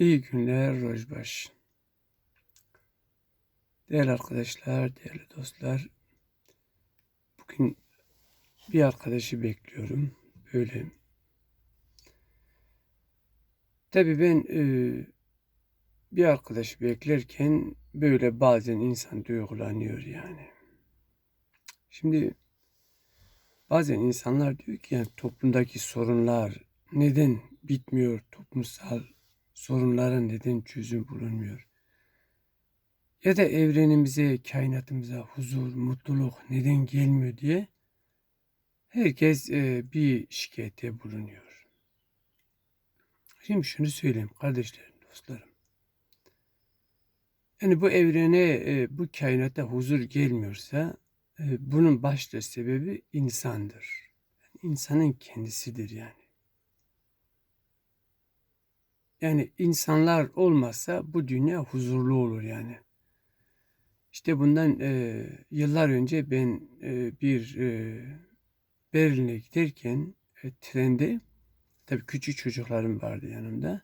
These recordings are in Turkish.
İyi günler Rojbaş. Değerli arkadaşlar, değerli dostlar. Bugün bir arkadaşı bekliyorum. Böyle. Tabii ben e, bir arkadaşı beklerken böyle bazen insan duygulanıyor yani. Şimdi bazen insanlar diyor ki yani toplumdaki sorunlar neden bitmiyor toplumsal sorunlara neden çözüm bulunmuyor? Ya da evrenimize, kainatımıza huzur, mutluluk neden gelmiyor diye herkes e, bir şikayette bulunuyor. Şimdi şunu söyleyeyim kardeşlerim, dostlarım. Yani bu evrene, e, bu kainata huzur gelmiyorsa e, bunun başta sebebi insandır. Yani insanın kendisidir yani. Yani insanlar olmazsa bu dünya huzurlu olur yani. İşte bundan e, yıllar önce ben e, bir e, Berlin'e giderken e, trende tabii küçük çocuklarım vardı yanımda.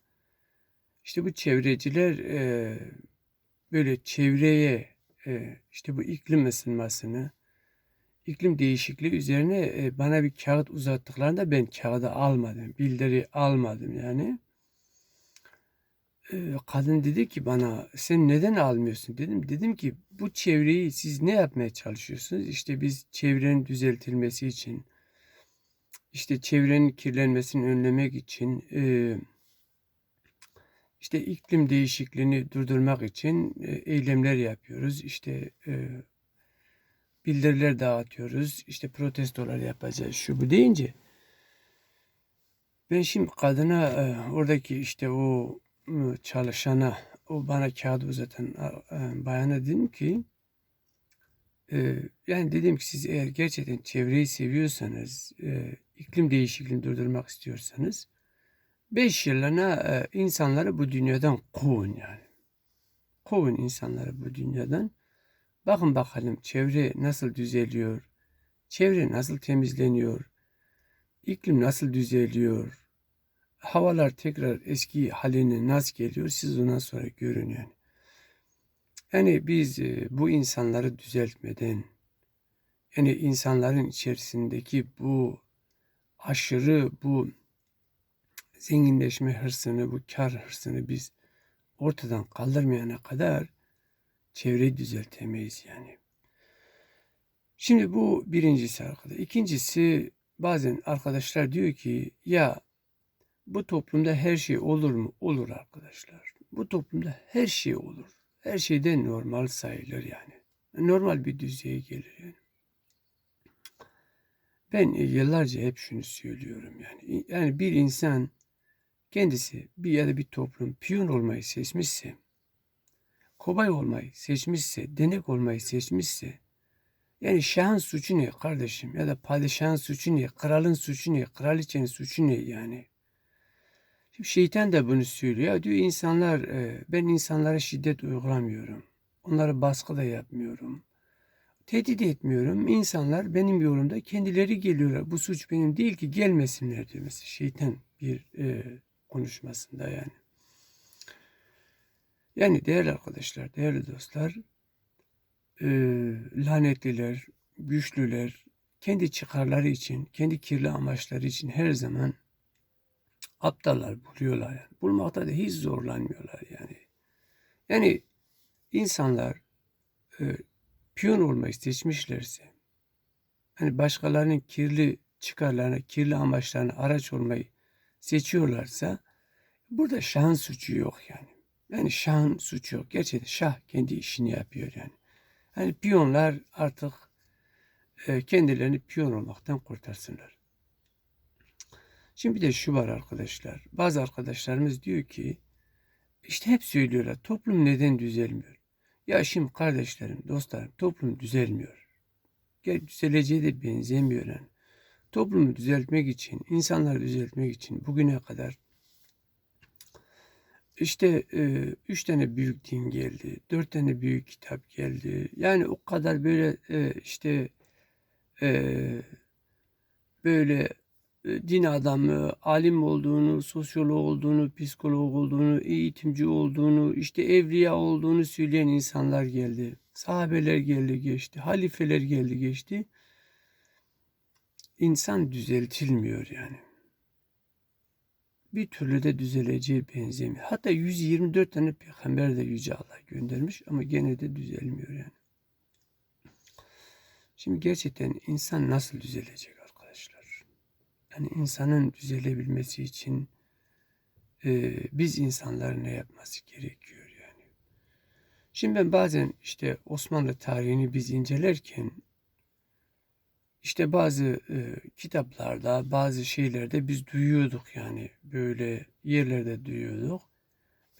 İşte bu çevreciler e, böyle çevreye e, işte bu iklim ısınmasını, iklim değişikliği üzerine e, bana bir kağıt uzattıklarında ben kağıdı almadım, bildiri almadım yani. Kadın dedi ki bana sen neden almıyorsun dedim. Dedim ki bu çevreyi siz ne yapmaya çalışıyorsunuz? İşte biz çevrenin düzeltilmesi için, işte çevrenin kirlenmesini önlemek için, işte iklim değişikliğini durdurmak için eylemler yapıyoruz. İşte bildiriler dağıtıyoruz. İşte protestolar yapacağız şu bu deyince ben şimdi kadına oradaki işte o çalışana o bana kağıdı uzatan e, bayana dedim ki e, yani dedim ki siz eğer gerçekten çevreyi seviyorsanız e, iklim değişikliğini durdurmak istiyorsanız 5 yıllığına insanları bu dünyadan kovun yani. Kovun insanları bu dünyadan. Bakın bakalım çevre nasıl düzeliyor, çevre nasıl temizleniyor, iklim nasıl düzeliyor, havalar tekrar eski haline nasıl geliyor siz ondan sonra görün yani. Yani biz e, bu insanları düzeltmeden yani insanların içerisindeki bu aşırı bu zenginleşme hırsını, bu kar hırsını biz ortadan kaldırmayana kadar çevreyi düzeltemeyiz yani. Şimdi bu birincisi arkadaşlar. İkincisi bazen arkadaşlar diyor ki ya bu toplumda her şey olur mu? Olur arkadaşlar. Bu toplumda her şey olur. Her şeyden normal sayılır yani. Normal bir düzeye gelir yani. Ben yıllarca hep şunu söylüyorum yani. Yani bir insan kendisi bir ya da bir toplum piyon olmayı seçmişse, kobay olmayı seçmişse, denek olmayı seçmişse, yani şahın suçu ne kardeşim ya da padişahın suçu ne, kralın suçu ne, kraliçenin suçu ne yani. Şimdi şeytan da bunu söylüyor. Diyor insanlar e, ben insanlara şiddet uygulamıyorum. Onlara baskı da yapmıyorum. Tehdit etmiyorum. İnsanlar benim yolumda kendileri geliyorlar. Bu suç benim değil ki gelmesinler diyor mesela şeytan bir e, konuşmasında yani. Yani değerli arkadaşlar, değerli dostlar, e, lanetliler, güçlüler, kendi çıkarları için, kendi kirli amaçları için her zaman aptallar buluyorlar. Yani. Bulmakta da hiç zorlanmıyorlar yani. Yani insanlar e, piyon olmayı seçmişlerse, hani başkalarının kirli çıkarlarına, kirli amaçlarına araç olmayı seçiyorlarsa burada şahın suçu yok yani. Yani şahın suçu yok. Gerçekten şah kendi işini yapıyor yani. Hani piyonlar artık e, kendilerini piyon olmaktan kurtarsınlar. Şimdi bir de şu var arkadaşlar. Bazı arkadaşlarımız diyor ki işte hep söylüyorlar toplum neden düzelmiyor? Ya şimdi kardeşlerim, dostlarım toplum düzelmiyor. Gel düzeleceği de benzemiyor yani. Toplumu düzeltmek için, insanları düzeltmek için bugüne kadar işte e, üç tane büyük din geldi, dört tane büyük kitap geldi. Yani o kadar böyle e, işte e, böyle din adamı, alim olduğunu, sosyolog olduğunu, psikolog olduğunu, eğitimci olduğunu, işte evliya olduğunu söyleyen insanlar geldi. Sahabeler geldi geçti, halifeler geldi geçti. İnsan düzeltilmiyor yani. Bir türlü de düzeleceği benzemiyor. Hatta 124 tane peygamber de Yüce Allah göndermiş ama gene de düzelmiyor yani. Şimdi gerçekten insan nasıl düzelecek? Yani insanın düzelebilmesi için e, biz insanların ne yapması gerekiyor yani? Şimdi ben bazen işte Osmanlı tarihini biz incelerken işte bazı e, kitaplarda, bazı şeylerde biz duyuyorduk yani böyle yerlerde duyuyorduk.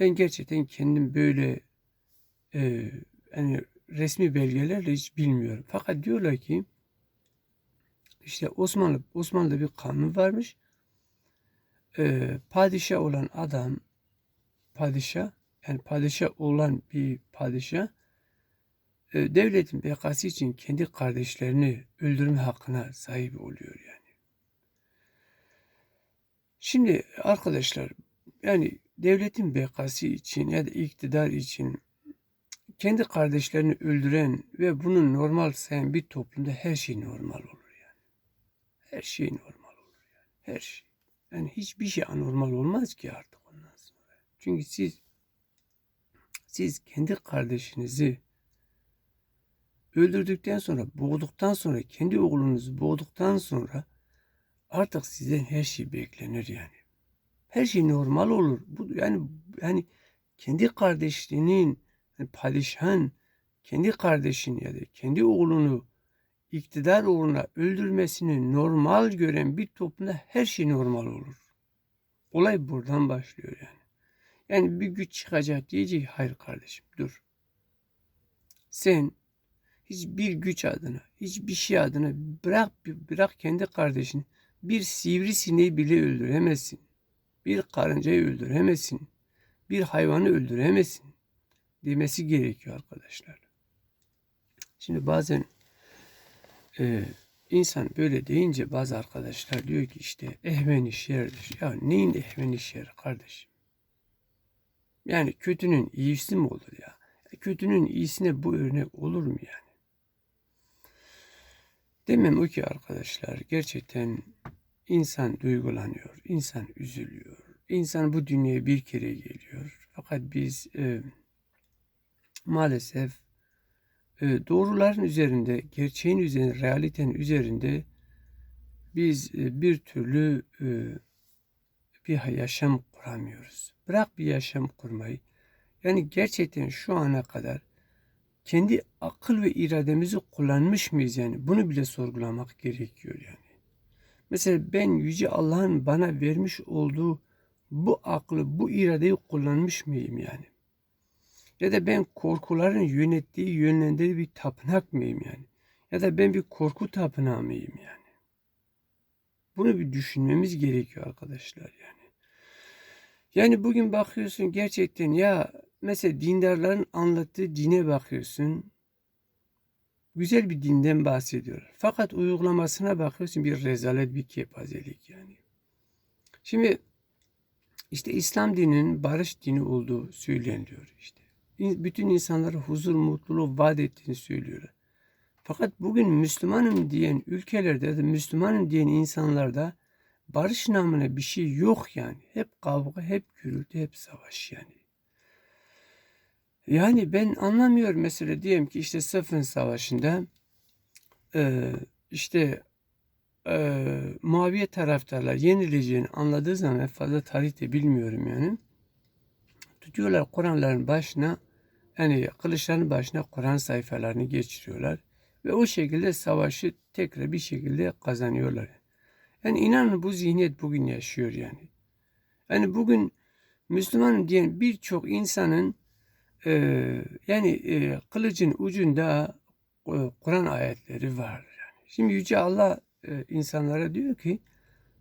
Ben gerçekten kendim böyle e, yani resmi belgelerle hiç bilmiyorum. Fakat diyorlar ki işte Osmanlı Osmanlı'da bir kanun varmış. Ee, padişah olan adam padişah yani padişah olan bir padişah e, devletin bekası için kendi kardeşlerini öldürme hakkına sahip oluyor yani. Şimdi arkadaşlar yani devletin bekası için ya da iktidar için kendi kardeşlerini öldüren ve bunu normal sayan bir toplumda her şey normal olur. Her şey normal olur yani. Her şey. Yani hiçbir şey anormal olmaz ki artık ondan sonra. Çünkü siz siz kendi kardeşinizi öldürdükten sonra, boğduktan sonra, kendi oğlunuzu boğduktan sonra artık sizden her şey beklenir yani. Her şey normal olur. Bu yani yani kendi kardeşliğinin yani padişahın kendi kardeşini ya da kendi oğlunu iktidar uğruna öldürmesini normal gören bir toplumda her şey normal olur. Olay buradan başlıyor yani. Yani bir güç çıkacak diyecek hayır kardeşim dur. Sen hiçbir güç adına, hiçbir şey adına bırak bırak kendi kardeşini bir sivrisineği bile öldüremezsin. Bir karıncayı öldüremezsin. Bir hayvanı öldüremezsin demesi gerekiyor arkadaşlar. Şimdi bazen e, insan böyle deyince bazı arkadaşlar diyor ki işte ehmen iş yerdir. Ya neyin ehmen iş yeri kardeşim? Yani kötünün iyisi mi olur ya? Kötünün iyisine bu örnek olur mu yani? Demem o ki arkadaşlar gerçekten insan duygulanıyor, insan üzülüyor. İnsan bu dünyaya bir kere geliyor. Fakat biz e, maalesef e, doğruların üzerinde, gerçeğin üzerinde, realitenin üzerinde biz e, bir türlü e, bir yaşam kuramıyoruz. Bırak bir yaşam kurmayı. Yani gerçekten şu ana kadar kendi akıl ve irademizi kullanmış mıyız yani? Bunu bile sorgulamak gerekiyor yani. Mesela ben Yüce Allah'ın bana vermiş olduğu bu aklı, bu iradeyi kullanmış mıyım yani? Ya da ben korkuların yönettiği, yönlendirdiği bir tapınak mıyım yani? Ya da ben bir korku tapınağı mıyım yani? Bunu bir düşünmemiz gerekiyor arkadaşlar yani. Yani bugün bakıyorsun gerçekten ya mesela dindarların anlattığı dine bakıyorsun. Güzel bir dinden bahsediyor. Fakat uygulamasına bakıyorsun bir rezalet, bir kepazelik yani. Şimdi işte İslam dininin barış dini olduğu söyleniyor işte bütün insanlara huzur, mutluluğu vaat ettiğini söylüyor. Fakat bugün Müslümanım diyen ülkelerde de Müslümanım diyen insanlarda barış namına bir şey yok yani. Hep kavga, hep gürültü, hep savaş yani. Yani ben anlamıyorum mesela diyelim ki işte Sıfın Savaşı'nda e, işte e, Muaviye taraftarlar yenileceğini anladığı zaman fazla tarihte bilmiyorum yani. Tutuyorlar Kur'anların başına yani kılıçların başına Kur'an sayfalarını geçiriyorlar. Ve o şekilde savaşı tekrar bir şekilde kazanıyorlar. Yani inanın bu zihniyet bugün yaşıyor yani. Yani bugün Müslüman diyen birçok insanın e, yani e, kılıcın ucunda e, Kur'an ayetleri var. Yani. Şimdi Yüce Allah e, insanlara diyor ki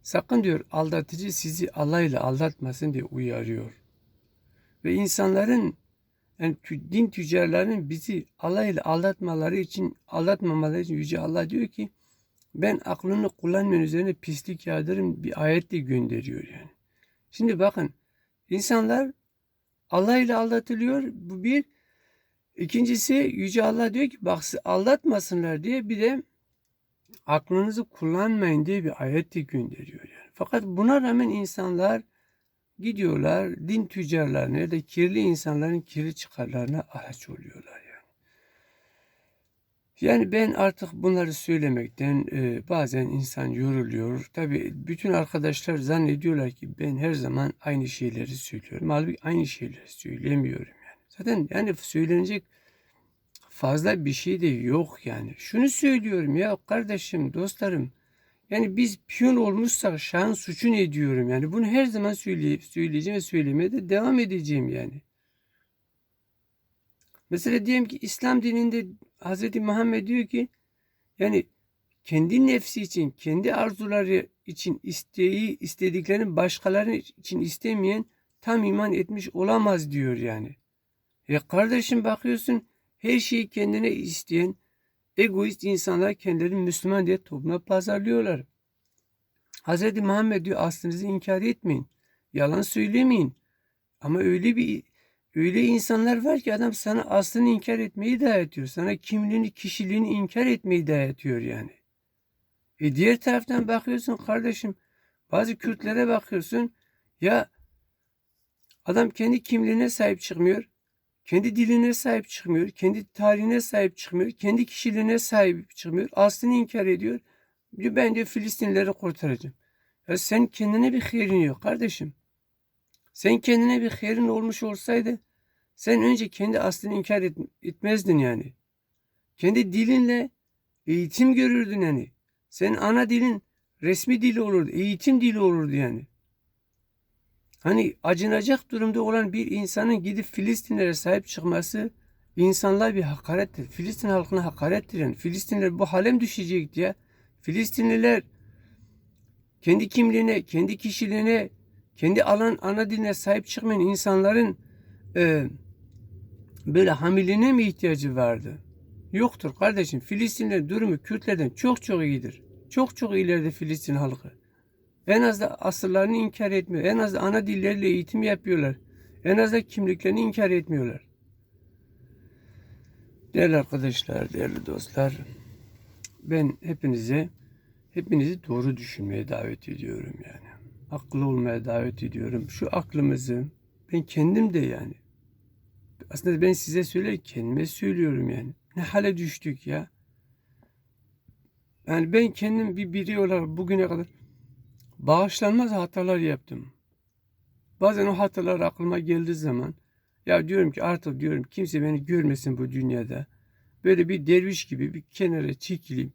sakın diyor aldatıcı sizi Allah ile aldatmasın diye uyarıyor. Ve insanların yani din tüccarlarının bizi Allah ile aldatmaları için, aldatmamaları için Yüce Allah diyor ki Ben aklını kullanmayan üzerine pislik yağdırın bir ayetle gönderiyor yani. Şimdi bakın insanlar Allah ile aldatılıyor. Bu bir. İkincisi Yüce Allah diyor ki bak aldatmasınlar diye bir de aklınızı kullanmayın diye bir ayet de gönderiyor yani. Fakat buna rağmen insanlar gidiyorlar din tüccarlarına ya da kirli insanların kirli çıkarlarına araç oluyorlar yani. Yani ben artık bunları söylemekten e, bazen insan yoruluyor. Tabii bütün arkadaşlar zannediyorlar ki ben her zaman aynı şeyleri söylüyorum. Halbuki aynı şeyleri söylemiyorum yani. Zaten yani söylenecek fazla bir şey de yok yani. Şunu söylüyorum ya kardeşim, dostlarım. Yani biz piyon olmuşsak şan suçu ne diyorum yani. Bunu her zaman söyleyip söyleyeceğim ve söylemeye de devam edeceğim yani. Mesela diyelim ki İslam dininde Hz. Muhammed diyor ki yani kendi nefsi için, kendi arzuları için isteği, istediklerini başkaları için istemeyen tam iman etmiş olamaz diyor yani. Ya kardeşim bakıyorsun her şeyi kendine isteyen egoist insanlar kendilerini Müslüman diye topluma pazarlıyorlar. Hz. Muhammed diyor aslınızı inkar etmeyin. Yalan söylemeyin. Ama öyle bir öyle insanlar var ki adam sana aslını inkar etmeyi dayatıyor. Sana kimliğini, kişiliğini inkar etmeyi dayatıyor yani. E diğer taraftan bakıyorsun kardeşim bazı Kürtlere bakıyorsun ya adam kendi kimliğine sahip çıkmıyor. Kendi diline sahip çıkmıyor. Kendi tarihine sahip çıkmıyor. Kendi kişiliğine sahip çıkmıyor. Aslını inkar ediyor. Diyor ben de Filistinlileri kurtaracağım. Ya sen kendine bir hayrin yok kardeşim. Sen kendine bir hayrin olmuş olsaydı sen önce kendi aslını inkar et, etmezdin yani. Kendi dilinle eğitim görürdün yani. Senin ana dilin resmi dili olurdu. Eğitim dili olurdu yani. Hani acınacak durumda olan bir insanın gidip Filistinlere sahip çıkması insanlığa bir hakarettir. Filistin halkına hakarettir yani. Filistinler bu hale mi düşecek diye. Filistinliler kendi kimliğine, kendi kişiliğine, kendi alan ana diline sahip çıkmayan insanların e, böyle hamiliğine mi ihtiyacı vardı? Yoktur kardeşim. Filistinler durumu Kürtlerden çok çok iyidir. Çok çok ileride Filistin halkı. En az da asırlarını inkar etmiyor. En az da ana dilleriyle eğitim yapıyorlar. En az da kimliklerini inkar etmiyorlar. Değerli arkadaşlar, değerli dostlar, ben hepinize, hepinizi doğru düşünmeye davet ediyorum yani. Akıllı olmaya davet ediyorum. Şu aklımızı, ben kendim de yani. Aslında ben size söyle kendime söylüyorum yani. Ne hale düştük ya. Yani ben kendim bir biri olarak bugüne kadar bağışlanmaz hatalar yaptım. Bazen o hatalar aklıma geldiği zaman ya diyorum ki artık diyorum kimse beni görmesin bu dünyada. Böyle bir derviş gibi bir kenara çekileyim.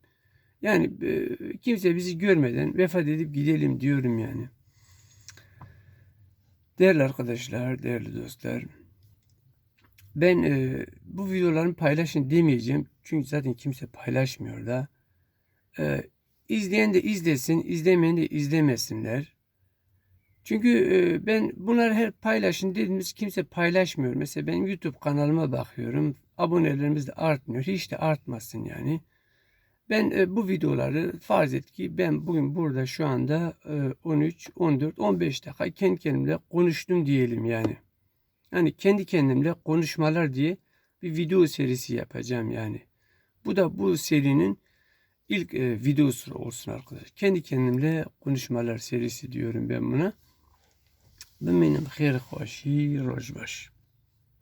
Yani e, kimse bizi görmeden vefat edip gidelim diyorum yani. Değerli arkadaşlar, değerli dostlar. Ben e, bu videolarımı paylaşın demeyeceğim. Çünkü zaten kimse paylaşmıyor da. E, İzleyen de izlesin, izlemeyen de izlemesinler. Çünkü e, ben bunları her paylaşın dediğimiz kimse paylaşmıyor. Mesela ben YouTube kanalıma bakıyorum. Abonelerimiz de artmıyor. Hiç de artmasın yani. Ben e, bu videoları farz et ki ben bugün burada şu anda 13, 14, 15 dakika kendi kendimle konuştum diyelim yani. Yani kendi kendimle konuşmalar diye bir video serisi yapacağım yani. Bu da bu serinin ilk e, videosu olsun arkadaşlar. Kendi kendimle konuşmalar serisi diyorum ben buna. Benim hayır hoşi rojbaş.